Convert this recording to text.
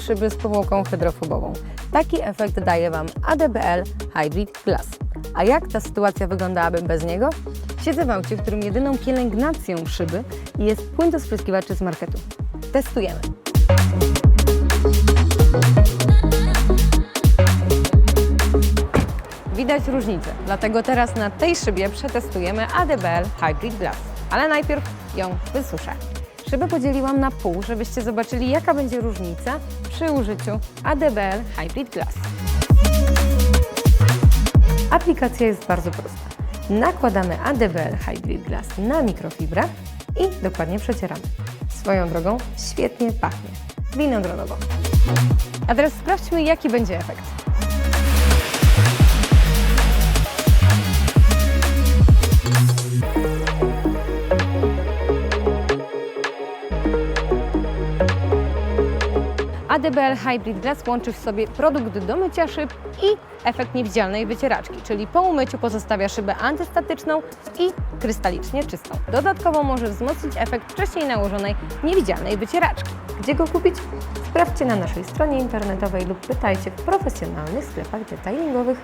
szyby z powłoką hydrofobową. Taki efekt daje Wam ADBL Hybrid Glass. A jak ta sytuacja wyglądałaby bez niego? Siedzę w aucie, w którym jedyną pielęgnacją szyby jest płyn do spryskiwaczy z marketu. Testujemy. Widać różnicę, dlatego teraz na tej szybie przetestujemy ADBL Hybrid Glass. Ale najpierw ją wysuszę. Szybę podzieliłam na pół, żebyście zobaczyli jaka będzie różnica przy użyciu ADBL Hybrid Glass. Aplikacja jest bardzo prosta. Nakładamy ADBL Hybrid Glass na mikrofibrę i dokładnie przecieramy. Swoją drogą świetnie pachnie. Winogronową. A teraz sprawdźmy jaki będzie efekt. ADBL Hybrid Glass łączy w sobie produkt do mycia szyb i efekt niewidzialnej wycieraczki, czyli po umyciu pozostawia szybę antystatyczną i krystalicznie czystą. Dodatkowo może wzmocnić efekt wcześniej nałożonej niewidzialnej wycieraczki. Gdzie go kupić? Sprawdźcie na naszej stronie internetowej lub pytajcie w profesjonalnych sklepach detailingowych.